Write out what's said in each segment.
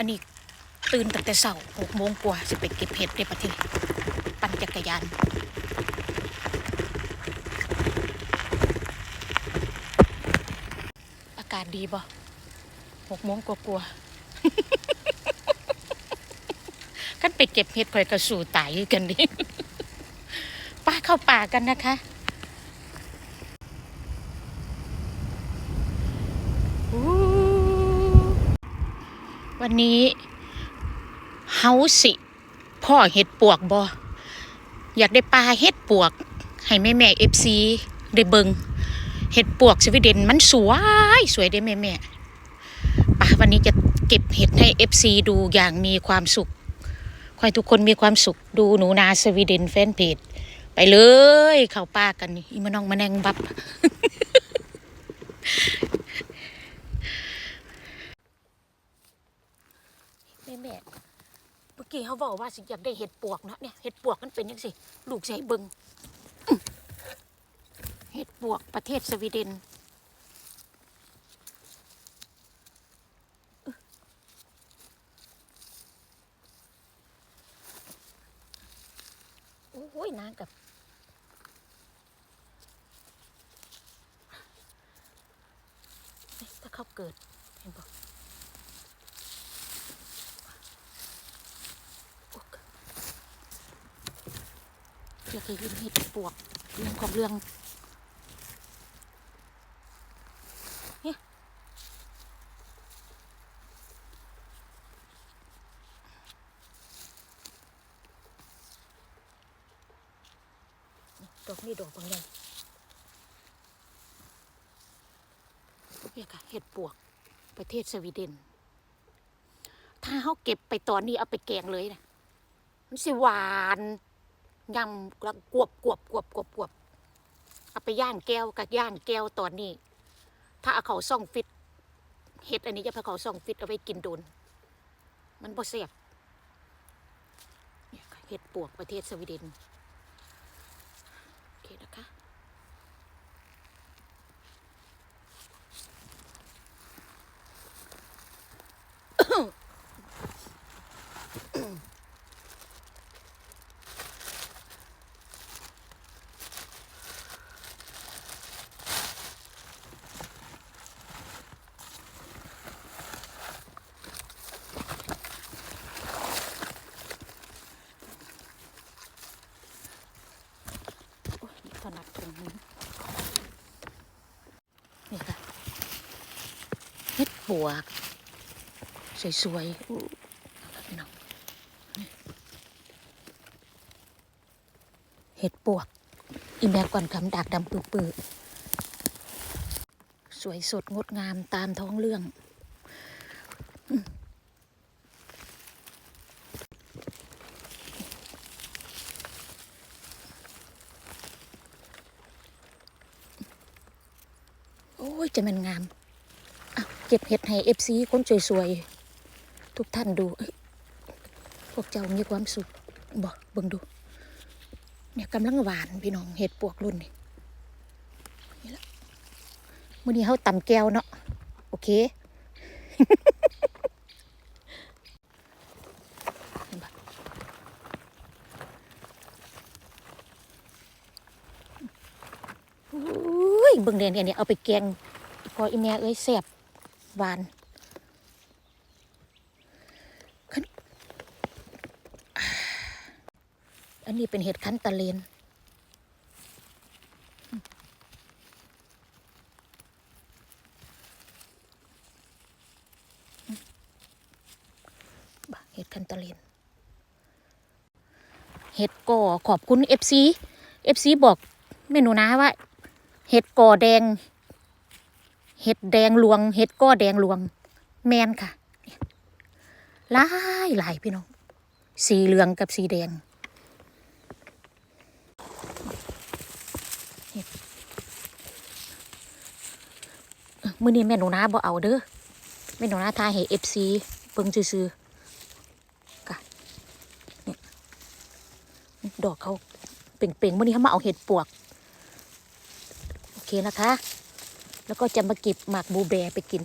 อันนี้ตื่นตั้งแต่เช้าหกโมงกว่าสิไปเก็บเห็ดในประเทศปั่นจักรยานอากาศดีบ่หกโมงกว่าๆกันไปเก็บเห็ดคอยกระสู่ตายกันดิป้าเข้าป่ากันนะคะ วันนี้เฮาสิพ่อเห็ดปวกบ่อยากได้ปลาเห็ดปวก ให้แม่แม่เอฟซีได้เบิงเห็ดปวกสวีเดนมันสวยสวยได้แม่แม่ป่าวันนี้จะเก็บเห็ดให้เอฟซีดูอย่างมีความสุขขอให้ทุกคนมีความสุขดูหนูนาสวีเดนแฟนเพจไปเลย เข้าป่ากันนี่อีมาน้องมาแนงบับ แม่แม่เมื่ อกี้เขาบอกว่าสิอยากได้เห็ดปวกเนาะเนี่ยเห็ดปวกมันเป็นยังสิลูกใส่เบิงเห็ดปวกประเทศสวีเดนอื้อโอ้ยนางกับเอ๊ะถ้าเขาเกิดเห็นปะ อยากจะยินเห็ดปวกเรื่องของเรื่องดอกนี่ดอกบางอย่างเนี่ยค่ะเห็ดปวก ประเทศสวีเดน ถ้าเขาเก็บไปตอนนี้เอาไปแกงเลยนะมันสิหวาน ยำแล้วกวบกวบกวบกวบกวบเอาไปย่างแก้วกับย่างแก้วตอนนี้ ถ้าเอาเขาซ่องฟิตเห็ดอันนี้จะพาเขาซ่องฟิตเอาไว้กินโดน มันบ่เสียบเนี่ยเห็ดปวกประเทศสวีเดนโอเคนะคะ โอ้ยนี่ ถนัดตรงนี้นี่ค่ะเฮ็ดปวก สวยๆอู้เอาพี่น้องเห็ดปวก อีแม่ก่อนคำดากดำปื้อๆสวยสดงดงามตามท้องเรื่อง จะมันงามเก็บเห็ดให้เอฟซีคนสวยๆ ทุกท่านดู พวกเจ้ามีความสุขบอกเบิ่งดู เนี่ยกำลังหวานพี่น้องเห็ดปวกรุ่นนี่นี่ละมื้อนี้เฮาตำแก้วเนาะโอเคเห็นปะอุ้ยเบิ่งเด่นเนี่ยเอาไปแกง ออีแม่เอ้ยแซ่บหวานอันนี้เป็นเห็ดคั้นตะเลนบเห็ดคั้นตะเลนเห็ดก่อขอบคุณ FC FC บอกเมนูนะว่า เห็ดก่อแดง เห็ดแดงลวง เห็ดก้อแดงลวง แมนค่ะหลายหลายพี่น้อง สีเหลืองกับสีแดงเมื้อนี้แม่หนูนาบ่เอาเด้อแม่หนูนาทายให้ FC เบิ่งซื่อๆกะเนี่ยดอกเขาเป่งๆมื้อนี้เขามาเอาเห็ดปวก โอเคนะคะ แล้วก็จะมาเก็บหมากบูแบไปกิน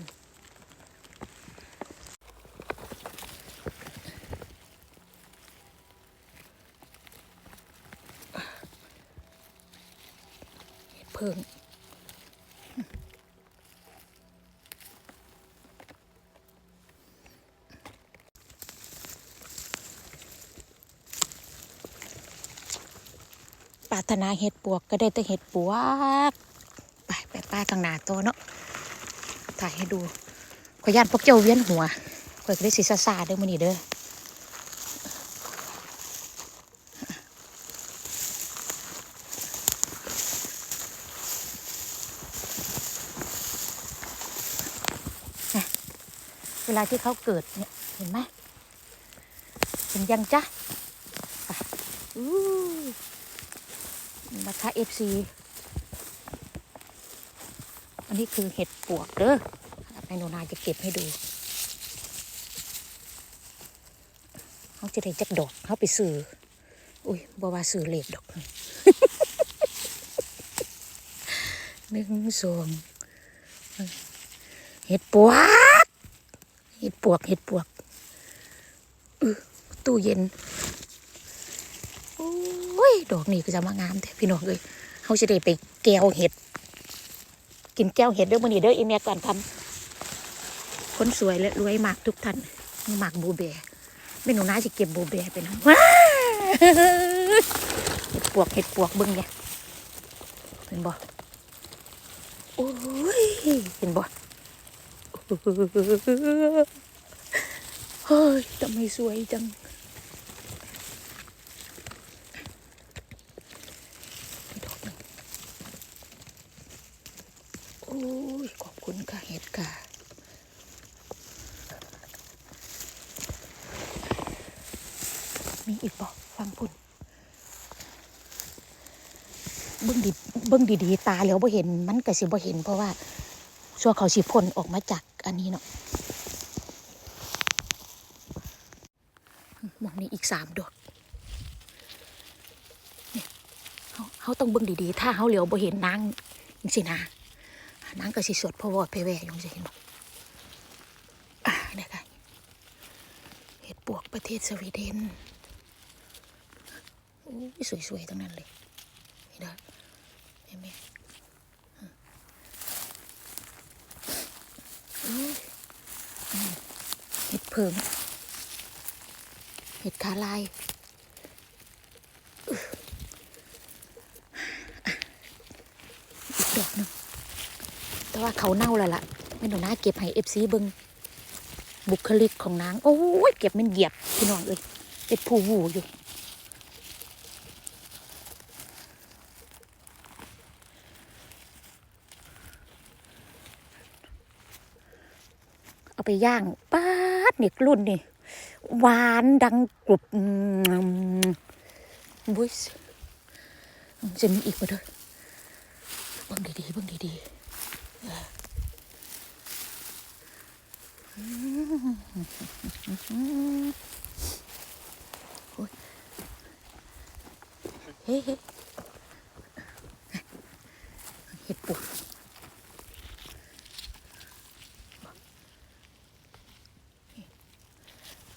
เพิ่งปรารถนาเห็ดปวกก็ได้แต่เห็ดปวก ป้าข้างหนาโตเนาะถ่ายให้ดูขอยานพวกเจ้าเวียนหัวข่อยก็ได้สิซาซาเด้อมื้อนี้เด้อเวลาที่เขาเกิดเนี่ยเห็นไหมเห็นยังจ๊ะอู้นะคะเอฟซี อันนี้คือเห็ดปวกเด้อแม่หนูนาจะเก็บให้ดูเขาจะได้จักดอกเขาไปซื้ออุ้ยบว่าซื้อเล็กดอกหนึ่งสองเห็ดปวก เห็ดปวก เห็ดปวกตู้เย็นโอ้ยดอกนี่ก็จะมางามแท้พี่น้องเลยเขาจะได้ไปแก้วเห็ด กินแก้วเห็ดเด้อมื้อนี้เด้ออีเมียก่อนทำคนสวยและรวยมากทุกท่านหมากบูเบไม่หนูน่าจะเก็บบูเบไปนะว้าเห็ดปวกเห็ดปวกบึ้งเนี่ยเห็นบ่โอ้ยเห็นบ่เฮ้ยทำไมสวยจัง อีกดอกหนึ่งโอ้ ยขอบคุณค่ะเห็ดค่ะมีอีกบอกฟังพุ่นเบิ้งดีเบิ้งดีๆตาแล้วบ่เห็นมันก็สิบ่เห็น เพราะว่าชัวเขาสิพ่นออกมาจากอันนี้เนาะมองนี้อีกสามดอกเนี่ยเขาเขาต้องเบิ่งดีๆ ถ้าเขาเหลียวบ่เห็นนางจังสินะางก็สิสวดพระวอดเพแวอยู่สิเห็นบ่อ่าเนี่ยค่ะเห็ดปวกประเทศสวีเดนโอ้สวยๆทั้งนั้นเลยนี่เด้อแม่แม่เห็ดเพิงเห็ดขาลายอึ๊ะอีกดอกหนึ่งแต่ ว่าเขาเน่าแล้วล่ะไม่หนูน่าเก็บให้เอฟซีเบิงบุคลิกของนาง โอ้ยเก็บมันเหยียบพี่น้องเอ้ยเป็นผู้หูอยู่เอาไปย่างป๊าดนี่รุ่นนี่หวานดังกรุบบุ้ยจะมีอีกมาด้วยเบิ่งดีๆเบิ่งดีๆ เออโอ้ยเฮ้เห็ดปวก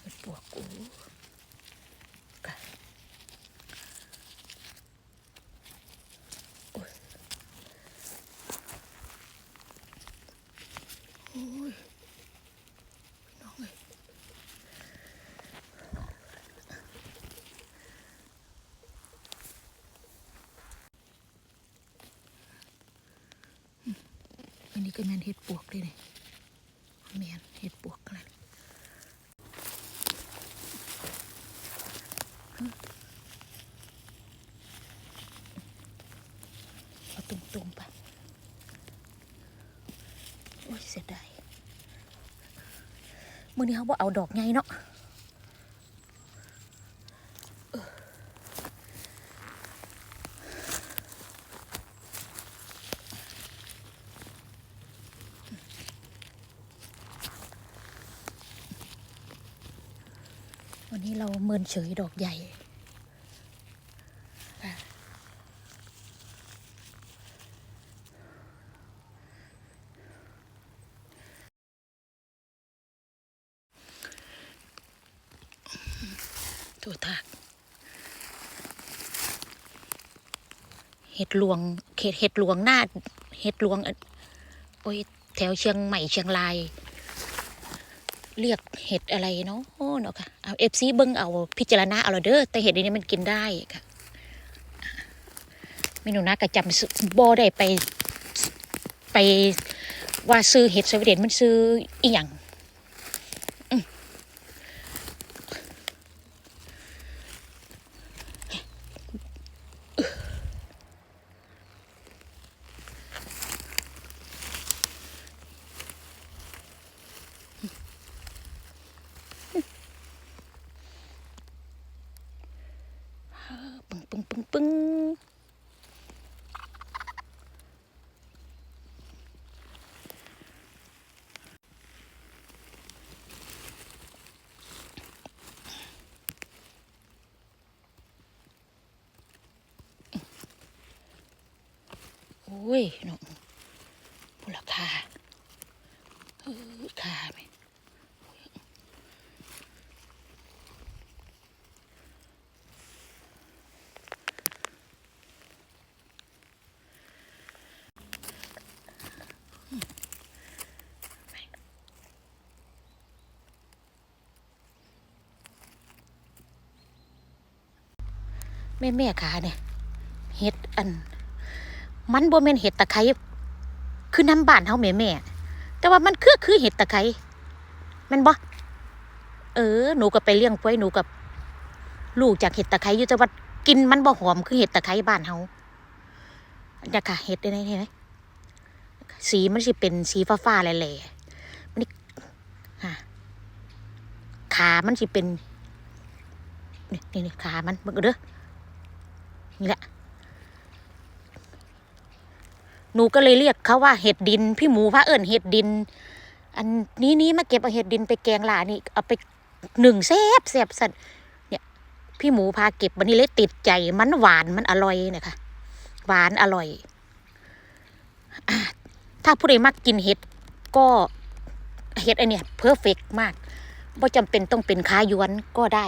เห็ดปวกโอ้กะโอ้ยโอ้ยพี่น้องเอ้ยอืม อันนี้ก็แมนเห็ดปวกเลยนี่แมนเห็ดปวกอะไรเอาตรงๆไปโอ้ยเสียดายมื่อนี้เขาบอกเอาดอกไงเนาะ วันนี้เราเมินเฉยดอกใหญ่ ตัวทากเห็ดหลวงเขตเห็ดหลวงหน้าเห็ดหลวงโอ้ยแถวเชียงใหม่เชียงราย เรียกเห็ดอะไรเนาะโอ้เนาะค่ะเอาเอฟซีเบิ้งเอาพิจารณาเอาละเด้อแต่เห็ดอันนี้มันกินได้ค่ะเมนูนะกระจำซื้อบ่ได้ไป ไปว่าซื้อเห็ดสวีเดนมันซื้ออีหยังอืมปึ้งปึ้งปึ้งปึ้งโอ้ ยเนาะมูลค่าเออค่าไหมแม่แม่ขาเนี่ยเห็ดอัน มันบ่แม่นเห็ดตะไคร้คือน้ำบ้านเฮาแม่แม่แต่ว่ามันคือคือเห็ดตะไคร้แม่นบ่เออ หนูก็ไปเลี้ยงไว้หนูกับลูกจากเห็ดตะไคร้อยู่แต่ว่ากินมันบ่หอมคือเห็ดตะไคร้บ้านเฮาเนี่ยค่ะเห็ดได้ไหมสีมันสิเป็นสีฟ้าๆแหล่ๆมันนี่ขามันสิเป็นนี่นี่นี่ขามันเบิ่งเอาเด้อนี่แหละ หนูก็เลยเรียกเขาว่าเห็ดดิน พี่หมูพระเอิญเห็ดดิน อันนี้นี้มาเก็บเอาเห็ดดินไปแกงหลานี่เอาไปหนึ่งแซบแซบสันเนี่ย พี่หมูพาเก็บวันนี้เลยติดใจมันหวานมันอร่อยเนี่ยค่ะ หวานอร่อยอถ้าผู้ใดมักกินเห็ดก็เห็ดไอเนี่ยเพอร์เฟกมากว่าจำเป็นต้องเป็นค้ายวนก็ได้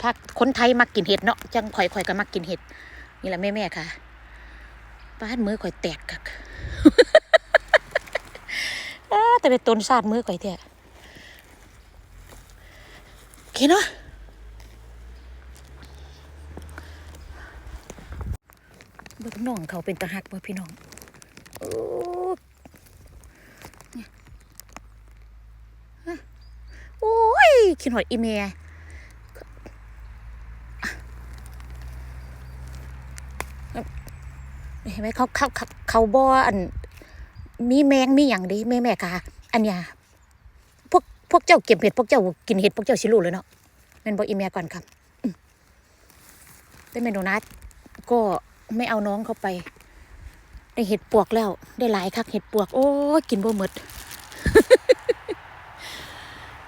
ถ้าคนไทยมักกินเห็ดเนาะจังข่อยข่อยก็มักกินเห็ดนี่แหละแม่ๆค่ะ้านมือข่อยแตกกักแต่เป็นต้นซาดมือข่อยแท้โอเคเนาะเบิ่งน้องเขาเป็นตะหักบ่พี่น้องโอ้เนี่ยฮะโอ้ยคิดหอดอีเมีย เห็น ไหมเขาเขาเขาบ่อัน มีแมงมีอย่างดีแม่แม่กาอันเนี้ยพวกพวกเจ้าเก็บเห็ดพวกเจ้ากินเห็ดพวกเจ้าสิรู้เลยเนาะแม่นบอกอีเมียก่อนครับอืมแต่เมนูนัดก็ไม่เอาน้องเข้าไป ได้เห็ดปวกแล้ว ได้หลายคักเห็ดปวก โอ้กินบ่หมด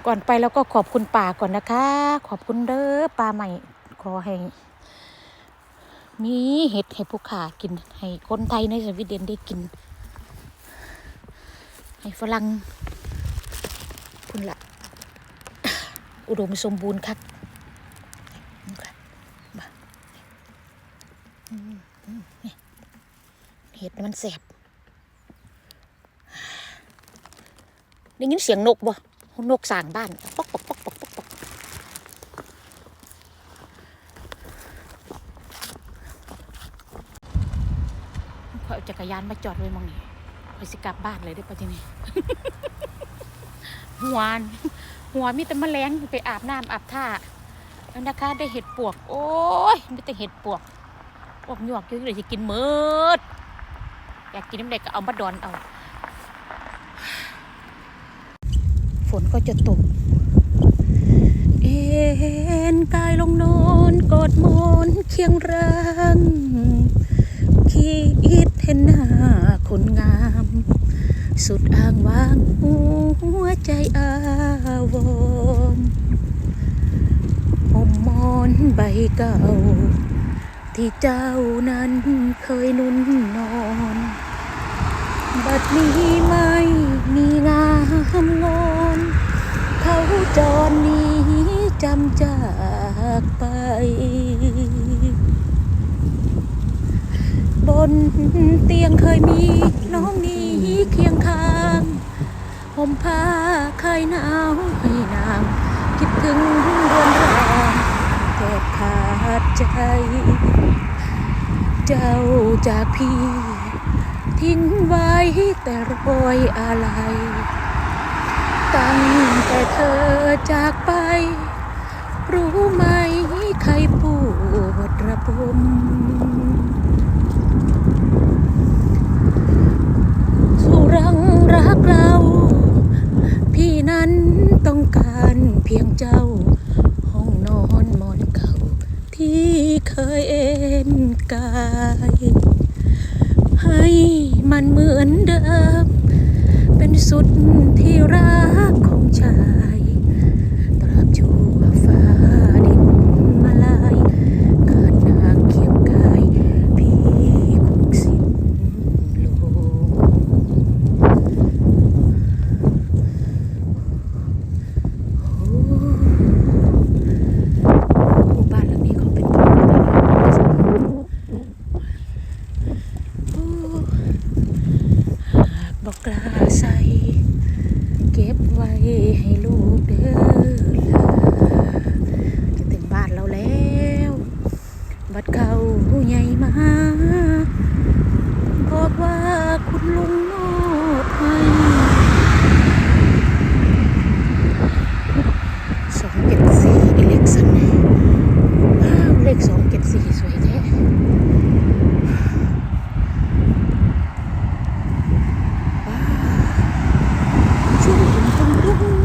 ก่อนไปแล้วก็ขอบคุณป่าก่อนนะคะ ขอบคุณเด้อปลาใหม่ขอให้ มีเห็ดให้ผู้ขากินให้คนไทยในสวีเดนได้กิน ให้ฝรั่งคุณละอุดมสมบูรณ์ครับนี่ค่ะเห็ดมันแสบได้ยินเสียงนกบ่นกสางบ้านปอกปอกปอกปอกปอกปอก ขอ ยานมาจอดไว้มองนี้ขอยสิกลับบ้านเลยได้ปะทีนี้หัวนหัวมีแต่แมลงไปอาบน้ำอาบท่าแล้วนะคะ ได้เห็ดปวก โอ้ยมีแต่เห็ดปวกปวกหยวกอยู่เลยจะกินเมิดอยากกินน้ำเด็กก็เอามาดอนเอา ฝนก็จะตก เอ็นกายลงนอนกอดมอนเคียงรังคิด เห็นหน้าคนงาม สุดอ้างว้างหัวใจอาวรห่มมอนใบเก่า ที่เจ้านั้นเคยนุ่นนอน บัดนี้ไม่มีงามงอนเขาจรนี้จำจากไป บ่ นเตียงเคยมีน้องนี้เคียงข้างห่มผ้าคลายหนาวให้นาง คิดถึงเรือนรางแทบขาดใจ เจ้าจากพี่ ทิ้งไว้แต่รอยอะไร ตั้งแต่เธอจากไป รู้ไหมใครปวดระบม สู่ รักเรา พี่นั้นต้องการเพียงเจ้า ห้องนอนหมอนเก่า ที่เคยเอ็นกาย ให้มันเหมือนเดิม เป็นสุดที่รักของชาย ตราบชั่วฟ้าดินมาลายขาดนางเคียงกาย พี่คงสิ้นลมโอ้โอ้บ้านหลังนี้เขาเป็นตัวอะไรนะโอ้หากบอกกล้าใส่ เก็บไว้ให้ลูกเด้อล่ะจะถึงบ้านเราแล้ว บัดเขาผู้ใหญ่มา บอกว่าคุณลุงมอบให้สองเจ็ดสี่อิเล็กซันว้าวเลขสองเจ็ดสี่สวยแท้ว้าวชุ่มตุ้มตุ้มตุ้ม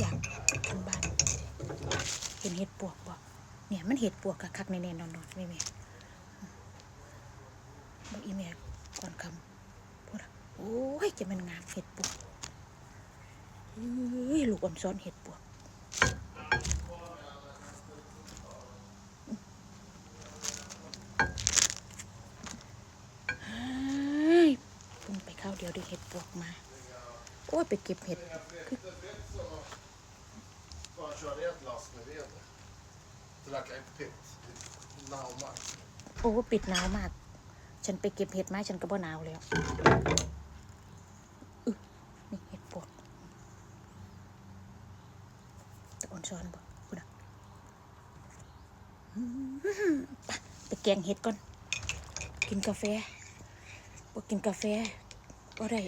อยากทำบ้าน เห็นเห็ดปวกบ่เนี่ยมันเห็ดปวกคักๆแน่ๆนอนๆแม่แม่ บอกอีแม่ก่อนคำพูดอะโอ้ยจะมันงามเห็ดปวกเฮ้ยลูกอ่อนซ้อนเห็ดปวกเฮ้ยเพุ่งไปเข้าวเดียวได้เห็ดปวกมา โอ้ยไปเก็บเห็ด Bara köra ett lass med ved. Det verkar äckligt. Naumar. โอ้ปิดหนาวมาก ฉันไปเก็บเห็ดไมาฉันก็บ่หนาวแล้วนี่เห็ดปวกตะออนซ้อนบ่พูดอะไปแกงเห็ดก่อน กินกาแฟบ่กินกาแฟบ่ได้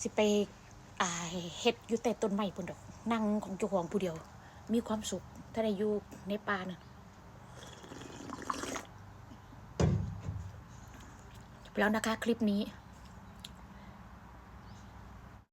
สิไปอ่าเฮ็ดอยู่แต่ต้นไม้พุ่นดอก นั่งของเจ้าของผู้เดียว มีความสุข ถ้าได้อยู่ในป่าน่ะ แล้วนะคะ คลิปนี้